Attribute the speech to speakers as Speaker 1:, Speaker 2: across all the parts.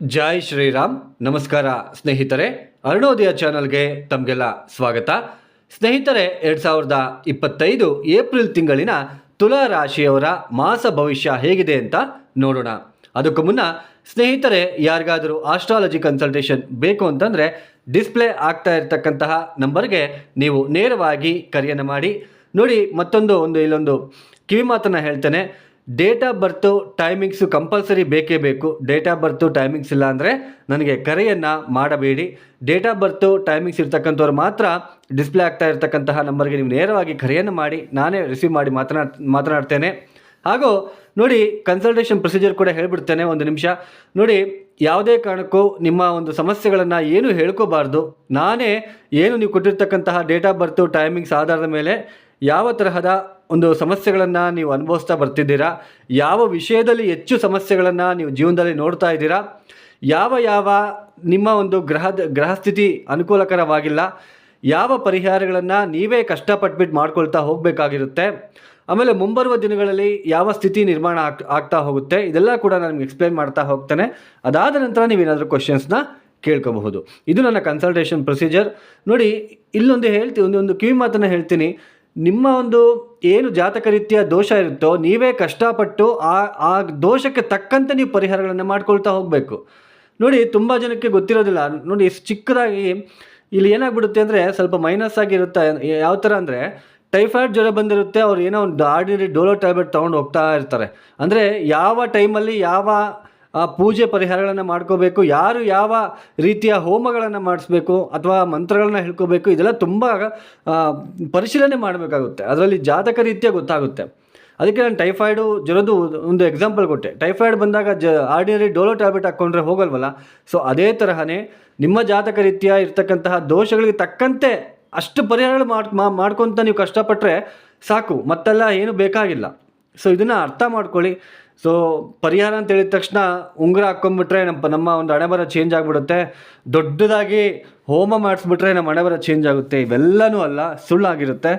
Speaker 1: ಜೈ ಶ್ರೀರಾಮ್. ನಮಸ್ಕಾರ ಸ್ನೇಹಿತರೆ, ಅರುಣೋದಯ ಚಾನಲ್ಗೆ ತಮಗೆಲ್ಲ ಸ್ವಾಗತ. ಸ್ನೇಹಿತರೆ, ಎರಡು ಸಾವಿರದ ಇಪ್ಪತ್ತೈದು ಏಪ್ರಿಲ್ ತಿಂಗಳಿನ ತುಲಾ ರಾಶಿಯವರ ಮಾಸ ಭವಿಷ್ಯ ಹೇಗಿದೆ ಅಂತ ನೋಡೋಣ. ಅದಕ್ಕೂ ಮುನ್ನ ಸ್ನೇಹಿತರೆ, ಯಾರಿಗಾದರೂ ಆಸ್ಟ್ರಾಲಜಿ ಕನ್ಸಲ್ಟೇಷನ್ ಬೇಕು ಅಂತಂದರೆ ಡಿಸ್ಪ್ಲೇ ಆಗ್ತಾ ಇರತಕ್ಕಂತಹ ನಂಬರ್ಗೆ ನೀವು ನೇರವಾಗಿ ಕರೆಯನ್ನು ಮಾಡಿ. ನೋಡಿ, ಮತ್ತೊಂದು ಒಂದು ಇಲ್ಲೊಂದು ಕಿವಿ ಮಾತನ್ನು ಹೇಳ್ತೇನೆ. Date of birth timings compulsory ಬೇಕೇ ಬೇಕು. ಡೇಟ್ ಆಫ್ ಬರ್ತು ಟೈಮಿಂಗ್ಸ್ ಇಲ್ಲ ಅಂದರೆ ನನಗೆ ಕರೆಯನ್ನು ಮಾಡಬೇಡಿ. ಡೇಟ್ ಆಫ್ ಬರ್ತು ಟೈಮಿಂಗ್ಸ್ ಇರ್ತಕ್ಕಂಥವ್ರು ಮಾತ್ರ ಡಿಸ್ಪ್ಲೇ ಆಗ್ತಾ ಇರ್ತಕ್ಕಂತಹ ನಂಬರ್ಗೆ ನೀವು ನೇರವಾಗಿ ಕರೆಯನ್ನು ಮಾಡಿ, ನಾನೇ ರಿಸೀವ್ ಮಾಡಿ ಮಾತನಾಡ್ ಮಾತನಾಡ್ತೇನೆ. ಹಾಗೂ ನೋಡಿ ಕನ್ಸಲ್ಟೇಷನ್ ಪ್ರೊಸೀಜರ್ ಕೂಡ ಹೇಳ್ಬಿಡ್ತೇನೆ ಒಂದು ನಿಮಿಷ. ನೋಡಿ, ಯಾವುದೇ ಕಾರಣಕ್ಕೂ ನಿಮ್ಮ ಒಂದು ಸಮಸ್ಯೆಗಳನ್ನು ಏನು ಹೇಳ್ಕೋಬಾರ್ದು. ನಾನೇ ಏನು ನೀವು ಕೊಟ್ಟಿರ್ತಕ್ಕಂತಹ ಡೇಟ್ ಆಫ್ ಬರ್ತು ಟೈಮಿಂಗ್ಸ್ ಆಧಾರದ ಮೇಲೆ ಯಾವ ತರಹದ ಒಂದು ಸಮಸ್ಯೆಗಳನ್ನು ನೀವು ಅನುಭವಿಸ್ತಾ ಬರ್ತಿದ್ದೀರಾ? ಯಾವ ವಿಷಯದಲ್ಲಿ ಹೆಚ್ಚು ಸಮಸ್ಯೆಗಳನ್ನು ನೀವು ಜೀವನದಲ್ಲಿ ನೋಡ್ತಾ ಇದ್ದೀರಾ? ಯಾವ ಯಾವ ನಿಮ್ಮ ಒಂದು ಗ್ರಹದ, ಗ್ರಹಸ್ಥಿತಿ ಅನುಕೂಲಕರವಾಗಿಲ್ಲ? ಯಾವ ಪರಿಹಾರಗಳನ್ನು ನೀವೇ ಕಷ್ಟಪಟ್ಬಿಟ್ಟು ಮಾಡ್ಕೊಳ್ತಾ ಹೋಗಬೇಕಾಗಿರುತ್ತೆ? ಆಮೇಲೆ ಮುಂಬರುವ ದಿನಗಳಲ್ಲಿ ಯಾವ ಸ್ಥಿತಿ ನಿರ್ಮಾಣ ಆಗ್, ಆಗ್ತಾ ಹೋಗುತ್ತೆ? ಇದೆಲ್ಲ ಕೂಡ ನಾನು ಎಕ್ಸ್ಪ್ಲೇನ್ ಮಾಡ್ತಾ ಹೋಗ್ತೇನೆ. ಅದಾದ ನಂತರ ನೀವೇನಾದರೂ ಕ್ವಶನ್ಸ್ನ ಕೇಳ್ಕೋಬಹುದು. ಇದು ನನ್ನ ಕನ್ಸಲ್ಟೇಷನ್ ಪ್ರೊಸೀಜರ್ ನೋಡಿ, ಇಲ್ಲೊಂದು ಹೇಳ್ತೀನಿ ಒಂದು ಒಂದು ಕಿವಿ ಮಾತನ್ನು ಹೇಳ್ತೀನಿ. ನಿಮ್ಮ ಒಂದು ಏನು ಜಾತಕ ರೀತಿಯ ದೋಷ ಇರುತ್ತೋ, ನೀವೇ ಕಷ್ಟಪಟ್ಟು ಆ ಆ ದೋಷಕ್ಕೆ ತಕ್ಕಂತೆ ನೀವು ಪರಿಹಾರಗಳನ್ನು ಮಾಡ್ಕೊಳ್ತಾ ಹೋಗಬೇಕು. ನೋಡಿ, ತುಂಬ ಜನಕ್ಕೆ ಗೊತ್ತಿರೋದಿಲ್ಲ. ನೋಡಿ ಚಿಕ್ಕದಾಗಿ ಇಲ್ಲಿ ಏನಾಗ್ಬಿಡುತ್ತೆ ಅಂದರೆ ಸ್ವಲ್ಪ ಮೈನಸ್ ಆಗಿರುತ್ತೆ ಯಾವ ಥರ ಅಂದರೆ ಟೈಫಾಯ್ಡ್ ಜ್ವರ ಬಂದಿರುತ್ತೆ, ಅವ್ರು ಏನೋ ಒಂದು ಆರ್ಡಿನರಿ ಡೋಲೋ ಟ್ಯಾಬ್ಲೆಟ್ ತೊಗೊಂಡು ಹೋಗ್ತಾ ಇರ್ತಾರೆ. ಅಂದರೆ ಯಾವ ಟೈಮಲ್ಲಿ ಯಾವ ಆ ಪೂಜೆ ಪರಿಹಾರಗಳನ್ನು ಮಾಡ್ಕೋಬೇಕು, ಯಾರು ಯಾವ ರೀತಿಯ ಹೋಮಗಳನ್ನು ಮಾಡಿಸ್ಬೇಕು ಅಥವಾ ಮಂತ್ರಗಳನ್ನ ಹೇಳ್ಕೋಬೇಕು, ಇದೆಲ್ಲ ತುಂಬ ಪರಿಶೀಲನೆ ಮಾಡಬೇಕಾಗುತ್ತೆ. ಅದರಲ್ಲಿ ಜಾತಕ ರೀತಿಯ ಗೊತ್ತಾಗುತ್ತೆ. ಅದಕ್ಕೆ ನಾನು ಟೈಫಾಯ್ಡು ಜ್ವರದ್ದು ಒಂದು ಎಕ್ಸಾಂಪಲ್ ಕೊಟ್ಟೆ. ಟೈಫಾಯ್ಡ್ ಬಂದಾಗ ಜ ಆರ್ಡಿನರಿ ಡೋಲೋ ಟ್ಯಾಬ್ಲೆಟ್ ಹಾಕ್ಕೊಂಡ್ರೆ ಹೋಗಲ್ವಲ್ಲ? ಸೊ ಅದೇ ತರಹನೇ ನಿಮ್ಮ ಜಾತಕ ರೀತಿಯ ಇರ್ತಕ್ಕಂತಹ ದೋಷಗಳಿಗೆ ತಕ್ಕಂತೆ ಅಷ್ಟು ಪರಿಹಾರಗಳು ಮಾಡ್ಕೊಂತ ನೀವು ಕಷ್ಟಪಟ್ಟರೆ ಸಾಕು. ಮತ್ತೆಲ್ಲ ಏನು ಬೇಕಾಗಿಲ್ಲ. ಸೊ ಇದನ್ನು ಅರ್ಥ ಮಾಡ್ಕೊಳ್ಳಿ. ಸೊ ಪರಿಹಾರ ಅಂತ ಹೇಳಿದ ತಕ್ಷಣ ಉಂಗುರ ಹಾಕ್ಕೊಂಬಿಟ್ರೆ ನಮ್ಮ ನಮ್ಮ ಒಂದು ಹಣೆಬರ ಚೇಂಜ್ ಆಗಿಬಿಡುತ್ತೆ. ದೊಡ್ಡದಾಗಿ ಹೋಮ ಮಾಡಿಸ್ಬಿಟ್ರೆ ನಮ್ಮ ಹಣೆಬರ ಚೇಂಜ್ ಆಗುತ್ತೆ. ಇವೆಲ್ಲನೂ ಅಲ್ಲ, ಸುಳ್ಳಾಗಿರುತ್ತೆ.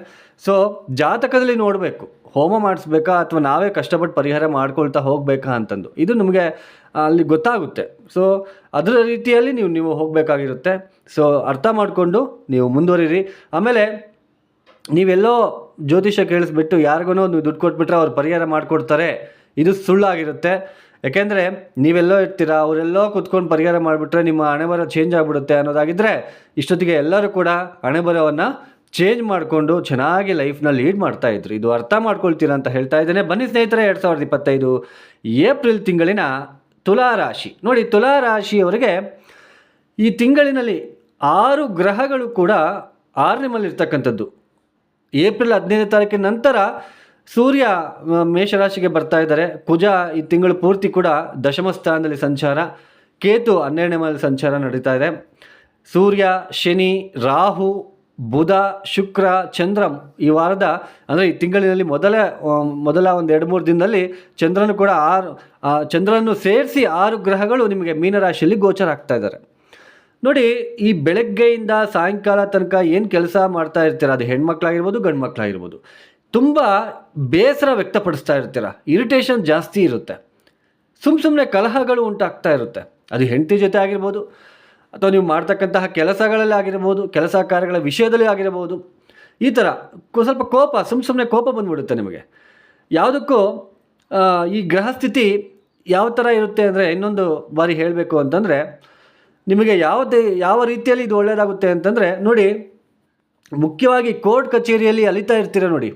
Speaker 1: ಸೊ ಜಾತಕದಲ್ಲಿ ನೋಡಬೇಕು. ಹೋಮ ಮಾಡಿಸ್ಬೇಕಾ ಅಥವಾ ನಾವೇ ಕಷ್ಟಪಟ್ಟು ಪರಿಹಾರ ಮಾಡ್ಕೊಳ್ತಾ ಹೋಗಬೇಕಾ ಅಂತಂದು. ಇದು ನಮಗೆ ಅಲ್ಲಿ ಗೊತ್ತಾಗುತ್ತೆ. ಸೊ ಅದರ ರೀತಿಯಲ್ಲಿ ನೀವು ನೀವು ಹೋಗಬೇಕಾಗಿರುತ್ತೆ. ಸೊ ಅರ್ಥ ಮಾಡಿಕೊಂಡು ನೀವು ಮುಂದುವರಿರಿ. ಆಮೇಲೆ ನೀವೆಲ್ಲೋ ಜ್ಯೋತಿಷ ಕೇಳಿಸ್ಬಿಟ್ಟು ಯಾರಿಗೂ ನೀವು ದುಡ್ಡು ಕೊಟ್ಬಿಟ್ರೆ ಅವ್ರು ಪರಿಹಾರ ಮಾಡಿಕೊಡ್ತಾರೆ. ಇದು ಸುಳ್ಳಾಗಿರುತ್ತೆ. ಯಾಕೆಂದರೆ ನೀವೆಲ್ಲೋ ಇರ್ತೀರಾ, ಅವರೆಲ್ಲೋ ಕುತ್ಕೊಂಡು ಪರಿಹಾರ ಮಾಡಿಬಿಟ್ರೆ ನಿಮ್ಮ ಹಣೆಬರ ಚೇಂಜ್ ಆಗಿಬಿಡುತ್ತೆ ಅನ್ನೋದಾಗಿದ್ದರೆ ಇಷ್ಟೊತ್ತಿಗೆ ಎಲ್ಲರೂ ಕೂಡ ಹಣೆಬರವನ್ನು ಚೇಂಜ್ ಮಾಡಿಕೊಂಡು ಚೆನ್ನಾಗಿ ಲೈಫ್ನ ಲೀಡ್ ಮಾಡ್ತಾ ಇದ್ರು. ಇದು ಅರ್ಥ ಮಾಡ್ಕೊಳ್ತೀರಾ ಅಂತ ಹೇಳ್ತಾ ಇದ್ದೇನೆ. ಬನ್ನಿ ಸ್ನೇಹಿತರೆ, ಎರಡು ಸಾವಿರದ ಇಪ್ಪತ್ತೈದು ಏಪ್ರಿಲ್ ತಿಂಗಳಿನ ತುಲಾ ರಾಶಿ. ನೋಡಿ, ತುಲಾ ರಾಶಿಯವರಿಗೆ ಈ ತಿಂಗಳಿನಲ್ಲಿ ಆರು ಗ್ರಹಗಳು ಕೂಡ ಆರನೇ ಮಲ್ಲಿ ಇರ್ತಕ್ಕಂಥದ್ದು ಏಪ್ರಿಲ್ ಹದಿನೈದನೇ ತಾರೀಕಿನ ನಂತರ ಸೂರ್ಯ ಮೇಷರಾಶಿಗೆ ಬರ್ತಾ ಇದ್ದಾರೆ. ಕುಜ ಈ ತಿಂಗಳು ಪೂರ್ತಿ ಕೂಡ ದಶಮ ಸ್ಥಾನದಲ್ಲಿ ಸಂಚಾರ. ಕೇತು ಹನ್ನೆರಡನೇ ಮನೆಯಲ್ಲಿ ಸಂಚಾರ ನಡೀತಾ ಇದೆ. ಸೂರ್ಯ, ಶನಿ, ರಾಹು, ಬುಧ, ಶುಕ್ರ, ಚಂದ್ರ ಈ ವಾರದ, ಅಂದರೆ ಈ ತಿಂಗಳಿನಲ್ಲಿ ಮೊದಲ ಮೊದಲ ಒಂದು ಎರಡು ಮೂರು ದಿನದಲ್ಲಿ ಚಂದ್ರನು ಕೂಡ ಆರು ಚಂದ್ರನನ್ನು ಸೇರಿಸಿ ಆರು ಗ್ರಹಗಳು ನಿಮಗೆ ಮೀನರಾಶಿಯಲ್ಲಿ ಗೋಚರ ಆಗ್ತಾ ಇದ್ದಾರೆ. ನೋಡಿ, ಈ ಬೆಳಗ್ಗೆಯಿಂದ ಸಾಯಂಕಾಲ ತನಕ ಏನು ಕೆಲಸ ಮಾಡ್ತಾ ಇರ್ತೀರ? ಅದು ಹೆಣ್ಮಕ್ಳಾಗಿರ್ಬೋದು ಗಂಡು ಮಕ್ಕಳಾಗಿರ್ಬೋದು ತುಂಬ ಬೇಸರ ವ್ಯಕ್ತಪಡಿಸ್ತಾ ಇರ್ತೀರ. ಇರಿಟೇಷನ್ ಜಾಸ್ತಿ ಇರುತ್ತೆ. ಸುಮ್ಮ ಸುಮ್ಮನೆ ಕಲಹಗಳು ಉಂಟಾಗ್ತಾ ಇರುತ್ತೆ. ಅದು ಹೆಂಡತಿ ಜೊತೆ ಆಗಿರ್ಬೋದು, ಅಥವಾ ನೀವು ಮಾಡ್ತಕ್ಕಂತಹ ಕೆಲಸಗಳಲ್ಲಿ ಆಗಿರ್ಬೋದು, ಕೆಲಸ ಕಾರ್ಯಗಳ ವಿಷಯದಲ್ಲಿ ಆಗಿರ್ಬೋದು. ಈ ಥರ ಸ್ವಲ್ಪ ಕೋಪ ಸುಮ್ಮ ಸುಮ್ಮನೆ ಕೋಪ ಬಂದ್ಬಿಡುತ್ತೆ ನಿಮಗೆ. ಯಾವುದಕ್ಕೂ ಈ ಗ್ರಹ ಸ್ಥಿತಿ ಯಾವ ಥರ ಇರುತ್ತೆ ಅಂದರೆ ಇನ್ನೊಂದು ಬಾರಿ ಹೇಳಬೇಕು ಅಂತಂದರೆ ನಿಮಗೆ ಯಾವುದೇ, ಯಾವ ರೀತಿಯಲ್ಲಿ ಇದು ಒಳ್ಳೆಯದಾಗುತ್ತೆ ಅಂತಂದರೆ, ನೋಡಿ, ಮುಖ್ಯವಾಗಿ ಕೋರ್ಟ್ ಕಚೇರಿಯಲ್ಲಿ ಅಲಿತಾ ಇರ್ತೀರ ನೋಡಿ.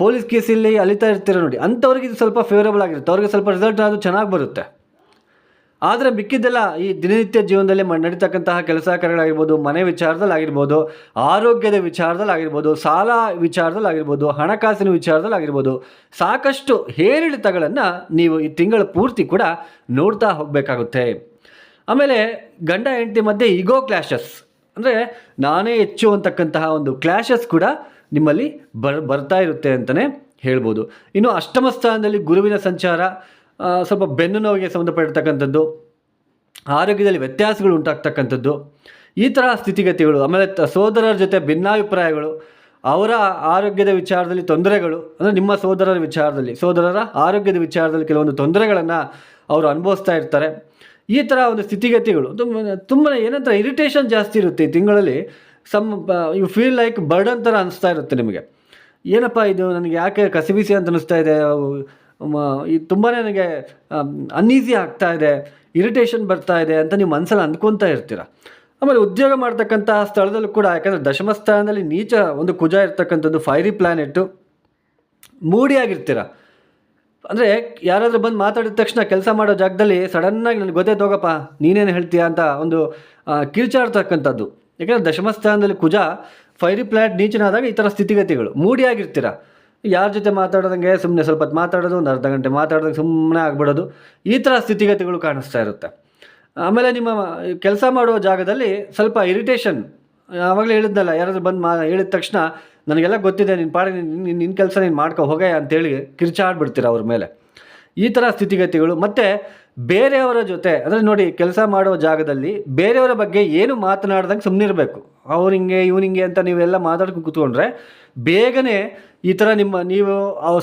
Speaker 1: ಪೊಲೀಸ್ ಕೇಸಲ್ಲಿ ಅಲಿತಾ ಇರ್ತೀರ ನೋಡಿ. ಅಂಥವ್ರಿಗೆ ಇದು ಸ್ವಲ್ಪ ಫೇವರಬಲ್ ಆಗಿರುತ್ತೆ. ಅವ್ರಿಗೆ ಸ್ವಲ್ಪ ರಿಸಲ್ಟ್ ಅದು ಚೆನ್ನಾಗಿ ಬರುತ್ತೆ. ಆದರೆ ಮಿಕ್ಕಿದ್ದೆಲ್ಲ ಈ ದಿನನಿತ್ಯ ಜೀವನದಲ್ಲಿ ನಡೀತಕ್ಕಂತಹ ಕೆಲಸ ಕಾರ್ಯಗಳಾಗಿರ್ಬೋದು, ಮನೆ ವಿಚಾರದಲ್ಲಿ ಆಗಿರ್ಬೋದು ಆರೋಗ್ಯದ ವಿಚಾರದಲ್ಲಿ ಆಗಿರ್ಬೋದು ಸಾಲ ವಿಚಾರದಲ್ಲಿ ಆಗಿರ್ಬೋದು ಹಣಕಾಸಿನ ವಿಚಾರದಲ್ಲಿ ಆಗಿರ್ಬೋದು ಸಾಕಷ್ಟು ಏರಿಳಿತಗಳನ್ನು ನೀವು ಈ ತಿಂಗಳ ಪೂರ್ತಿ ಕೂಡ ನೋಡ್ತಾ ಹೋಗಬೇಕಾಗುತ್ತೆ. ಆಮೇಲೆ ಗಂಡ ಹೆಂಡತಿ ಮಧ್ಯೆ ಈಗೋ ಕ್ಲಾಶಸ್ ಅಂದರೆ ನಾನೇ ಹೆಚ್ಚು ಅಂತಕ್ಕಂತಹ ಒಂದು ಕ್ಲಾಶಸ್ ಕೂಡ ನಿಮ್ಮಲ್ಲಿ ಬರ್, ಬರ್ತಾ ಇರುತ್ತೆ ಅಂತಲೇ ಹೇಳ್ಬೋದು. ಇನ್ನು ಅಷ್ಟಮ ಸ್ಥಾನದಲ್ಲಿ ಗುರುವಿನ ಸಂಚಾರ ಸ್ವಲ್ಪ ಬೆನ್ನು ನೋವಿಗೆ ಸಂಬಂಧಪಟ್ಟಿರ್ತಕ್ಕಂಥದ್ದು, ಆರೋಗ್ಯದಲ್ಲಿ ವ್ಯತ್ಯಾಸಗಳು ಉಂಟಾಗ್ತಕ್ಕಂಥದ್ದು, ಈ ಥರ ಸ್ಥಿತಿಗತಿಗಳು, ಆಮೇಲೆ ಸೋದರರ ಜೊತೆ ಭಿನ್ನಾಭಿಪ್ರಾಯಗಳು, ಅವರ ಆರೋಗ್ಯದ ವಿಚಾರದಲ್ಲಿ ತೊಂದರೆಗಳು, ಅಂದರೆ ನಿಮ್ಮ ಸೋದರರ ವಿಚಾರದಲ್ಲಿ, ಸೋದರರ ಆರೋಗ್ಯದ ವಿಚಾರದಲ್ಲಿ ಕೆಲವೊಂದು ತೊಂದರೆಗಳನ್ನು ಅವರು ಅನುಭವಿಸ್ತಾ ಇರ್ತಾರೆ. ಈ ಥರ ಒಂದು ಸ್ಥಿತಿಗತಿಗಳು. ತುಂಬ ತುಂಬ ಏನಂತಾರೆ ಇರಿಟೇಷನ್ ಜಾಸ್ತಿ ಇರುತ್ತೆ ಈ ತಿಂಗಳಲ್ಲಿ. Some you feel like burden ಥರ ಅನಿಸ್ತಾ ಇರುತ್ತೆ ನಿಮಗೆ. ಏನಪ್ಪ ಇದು, ನನಗೆ ಯಾಕೆ ಕಸಿಬಿಸಿ ಅಂತ ಅನಿಸ್ತಾ ಇದೆ? ತುಂಬಾ ನನಗೆ ಅನ್ಈಸಿ ಆಗ್ತಾ ಇದೆ ಇರಿಟೇಷನ್ ಬರ್ತಾ ಇದೆ ಅಂತ ನೀವು ಮನಸ್ಸಲ್ಲಿ ಅಂದ್ಕೊತಾ ಇರ್ತೀರ? ಆಮೇಲೆ ಉದ್ಯೋಗ ಮಾಡ್ತಕ್ಕಂತಹ ಸ್ಥಳದಲ್ಲೂ ಕೂಡ, ಯಾಕಂದರೆ ದಶಮ ಸ್ಥಾನದಲ್ಲಿ ನೀಚ ಒಂದು ಕುಜ ಇರ್ತಕ್ಕಂಥದ್ದು ಫೈರಿ ಪ್ಲ್ಯಾನೆಟ್ಟು ಮೂಡಿ ಆಗಿರ್ತೀರ ಅಂದರೆ ಯಾರಾದರೂ ಬಂದು ಮಾತಾಡಿದ ತಕ್ಷಣ ಕೆಲಸ ಮಾಡೋ ಜಾಗದಲ್ಲಿ ಸಡನ್ನಾಗಿ ನನಗೆ ಗೊತ್ತೇ ತೋಗಪ್ಪ ನೀನೇನು ಹೇಳ್ತೀಯಾ ಅಂತ ಒಂದು ಕಿರ್ಚಾಡ್ತಕ್ಕಂಥದ್ದು ಯಾಕಂದರೆ ದಶಮ ಸ್ಥಾನದಲ್ಲಿ ಕುಜ ಫೈರಿ ಪ್ಲ್ಯಾಟ್ ನೀಚನಾದಾಗ ಈ ಥರ ಸ್ಥಿತಿಗತಿಗಳು, ಮೂಡಿ ಆಗಿರ್ತೀರ. ಯಾರ ಜೊತೆ ಮಾತಾಡೋದಂಗೆ ಸುಮ್ಮನೆ ಸ್ವಲ್ಪ ಹೊತ್ತು ಮಾತಾಡೋದು, ಒಂದು ಅರ್ಧ ಗಂಟೆ ಮಾತಾಡೋದಂಗೆ ಸುಮ್ಮನೆ ಆಗ್ಬಿಡೋದು, ಈ ಥರ ಸ್ಥಿತಿಗತಿಗಳು ಕಾಣಿಸ್ತಾ ಇರುತ್ತೆ. ಆಮೇಲೆ ನಿಮ್ಮ ಕೆಲಸ ಮಾಡುವ ಜಾಗದಲ್ಲಿ ಸ್ವಲ್ಪ ಇರಿಟೇಷನ್ ಆವಾಗಲೇ ಹೇಳಿದ್ನಲ್ಲ ಯಾರಾದರೂ ಬಂದು ಮಾ, ಹೇಳಿದ ತಕ್ಷಣ ನನಗೆಲ್ಲ ಗೊತ್ತಿದೆ ನಿನ್ನ ಪಾಡಿ ನಿನ್ನ ನಿನ್ನ ಕೆಲಸ ನೀನು ಮಾಡ್ಕೊ, ಹೋಗೆ ಅಂತೇಳಿ ಕಿರ್ಚಾಡ್ಬಿಡ್ತೀರ ಅವ್ರ ಮೇಲೆ. ಈ ಥರ ಸ್ಥಿತಿಗತಿಗಳು. ಮತ್ತು ಬೇರೆಯವರ ಜೊತೆ, ಅಂದರೆ ನೋಡಿ ಕೆಲಸ ಮಾಡೋ ಜಾಗದಲ್ಲಿ ಬೇರೆಯವರ ಬಗ್ಗೆ ಏನು ಮಾತನಾಡ್ದಂಗೆ ಸುಮ್ಮನಿರಬೇಕು ಅವ್ರು ಹಿಂಗೆ, ಇವ್ನು ಹಿಂಗೆ ಅಂತ ನೀವೆಲ್ಲ ಮಾತಾಡ್ಕೊಂಡು ಕೂತ್ಕೊಂಡ್ರೆ ಬೇಗನೆ ಈ ಥರ ನಿಮ್ಮ, ನೀವು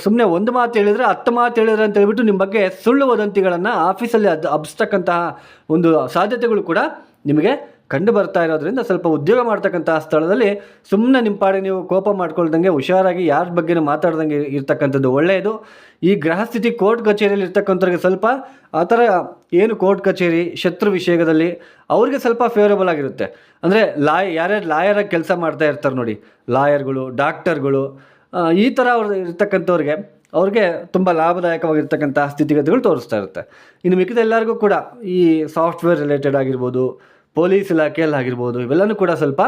Speaker 1: ಸುಮ್ಮನೆ ಒಂದು ಮಾತು ಹೇಳಿದರೆ ಹತ್ತು ಮಾತು ಹೇಳಿದ್ರೆ ಅಂತ ಹೇಳ್ಬಿಟ್ಟು ನಿಮ್ಮ ಬಗ್ಗೆ ಸುಳ್ಳು ವದಂತಿಗಳನ್ನು ಆಫೀಸಲ್ಲಿ ಅದು ಹಬ್ಸ್ತಕ್ಕಂತಹ ಒಂದು ಸಾಧ್ಯತೆಗಳು ಕೂಡ ನಿಮಗೆ ಕಂಡು ಬರ್ತಾ ಇರೋದ್ರಿಂದ ಸ್ವಲ್ಪ ಉದ್ಯೋಗ ಮಾಡ್ತಕ್ಕಂಥ ಸ್ಥಳದಲ್ಲಿ ಸುಮ್ಮನೆ ನಿಮ್ಮ ಪಾಡಿಗೆ ನೀವು ಕೋಪ ಮಾಡ್ಕೊಳ್ದಂಗೆ, ಹುಷಾರಾಗಿ ಯಾರ ಬಗ್ಗೆನೂ ಮಾತಾಡ್ದಂಗೆ ಇರ್ತಕ್ಕಂಥದ್ದು ಒಳ್ಳೆಯದು. ಈ ಗೃಹ ಸ್ಥಿತಿ ಕೋರ್ಟ್ ಕಚೇರಿಯಲ್ಲಿ ಇರ್ತಕ್ಕಂಥವ್ರಿಗೆ ಸ್ವಲ್ಪ ಆ ಥರ ಏನು ಕೋರ್ಟ್ ಕಚೇರಿ, ಶತ್ರು ವಿಷಯದಲ್ಲಿ ಅವ್ರಿಗೆ ಸ್ವಲ್ಪ ಫೇವರೇಬಲ್ ಆಗಿರುತ್ತೆ. ಅಂದರೆ ಲಾಯ್, ಯಾರ್ಯಾರು ಲಾಯರಾಗಿ ಕೆಲಸ ಮಾಡ್ತಾ ಇರ್ತಾರೆ ನೋಡಿ. ಲಾಯರ್ಗಳು, ಡಾಕ್ಟರ್ಗಳು ಈ ಥರ ಅವ್ರು ಇರ್ತಕ್ಕಂಥವ್ರಿಗೆ ಅವ್ರಿಗೆ ತುಂಬ ಲಾಭದಾಯಕವಾಗಿರ್ತಕ್ಕಂಥ ಸ್ಥಿತಿಗತಿಗಳು ತೋರಿಸ್ತಾ ಇರುತ್ತೆ. ಇನ್ನು ಮಿಕ್ಕಿದ ಎಲ್ಲರಿಗೂ ಕೂಡ ಈ ಸಾಫ್ಟ್ವೇರ್ ರಿಲೇಟೆಡ್ ಆಗಿರ್ಬೋದು ಪೊಲೀಸ್ ಇಲಾಖೆಯಲ್ಲಿ ಆಗಿರ್ಬೋದು, ಇವೆಲ್ಲನೂ ಕೂಡ ಸ್ವಲ್ಪ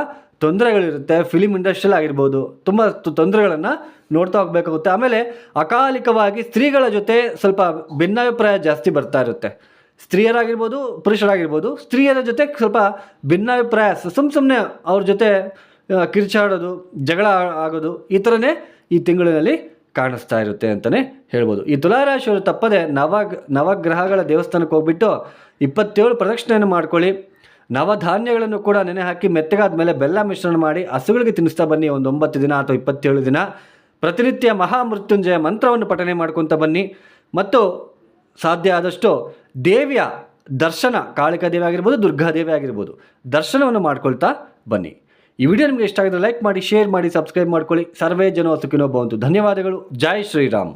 Speaker 1: ತೊಂದರೆಗಳಿರುತ್ತೆ. ಫಿಲಿಮ್ ಇಂಡಸ್ಟ್ರಿಯಲ್ಲಿ ಆಗಿರ್ಬೋದು, ತುಂಬ ತೊಂದರೆಗಳನ್ನು ನೋಡ್ತಾ ಹೋಗ್ಬೇಕಾಗುತ್ತೆ. ಆಮೇಲೆ ಅಕಾಲಿಕವಾಗಿ ಸ್ತ್ರೀಗಳ ಜೊತೆ ಸ್ವಲ್ಪ ಭಿನ್ನಾಭಿಪ್ರಾಯ ಜಾಸ್ತಿ ಬರ್ತಾ ಇರುತ್ತೆ. ಸ್ತ್ರೀಯರಾಗಿರ್ಬೋದು, ಪುರುಷರಾಗಿರ್ಬೋದು, ಸ್ತ್ರೀಯರ ಜೊತೆ ಸ್ವಲ್ಪ ಭಿನ್ನಾಭಿಪ್ರಾಯ ಸುಮ್ಮ ಸುಮ್ಮನೆ ಅವ್ರ ಜೊತೆ ಕಿರ್ಚಾಡೋದು, ಜಗಳ ಆಗೋದು, ಈ ಥರನೇ ಈ ತಿಂಗಳಿನಲ್ಲಿ ಕಾಣಿಸ್ತಾ ಇರುತ್ತೆ ಅಂತಲೇ ಹೇಳ್ಬೋದು. ಈ ತುಲಾರಾಶಿಯವರು ತಪ್ಪದೆ ನವ ನವಗ್ರಹಗಳ ದೇವಸ್ಥಾನಕ್ಕೆ ಹೋಗ್ಬಿಟ್ಟು ಇಪ್ಪತ್ತೇಳು ಪ್ರದಕ್ಷಿಣೆಯನ್ನು ಮಾಡ್ಕೊಳ್ಳಿ. ನವಧಾನ್ಯಗಳನ್ನು ಕೂಡ ನೆನೆ ಹಾಕಿ ಮೆತ್ತಗಾದ ಮೇಲೆ ಬೆಲ್ಲ ಮಿಶ್ರಣ ಮಾಡಿ ಹಸುಗಳಿಗೆ ತಿನ್ನಿಸ್ತಾ ಬನ್ನಿ. ಒಂದು ಒಂಬತ್ತು ದಿನ ಅಥವಾ ಇಪ್ಪತ್ತೇಳು ದಿನ. ಪ್ರತಿನಿತ್ಯ ಮಹಾಮೃತ್ಯುಂಜಯ ಮಂತ್ರವನ್ನು ಪಠನೆ ಮಾಡ್ಕೊತ ಬನ್ನಿ. ಮತ್ತು ಸಾಧ್ಯ ಆದಷ್ಟು ದೇವಿಯ ದರ್ಶನ, ಕಾಳಿಕಾ ದೇವಿ ಆಗಿರ್ಬೋದು ದುರ್ಗಾದೇವಿ ಆಗಿರ್ಬೋದು, ದರ್ಶನವನ್ನು ಮಾಡ್ಕೊಳ್ತಾ ಬನ್ನಿ. ಈ ವಿಡಿಯೋ ನಿಮಗೆ ಇಷ್ಟ ಆಗಿದ್ರೆ ಲೈಕ್ ಮಾಡಿ ಶೇರ್ ಮಾಡಿ ಸಬ್ಸ್ಕ್ರೈಬ್ ಮಾಡ್ಕೊಳ್ಳಿ. ಸರ್ವೇ ಜನ ಸುಖಿನೋ ಬಂತು ಧನ್ಯವಾದಗಳು. ಜೈ ಶ್ರೀರಾಮ್.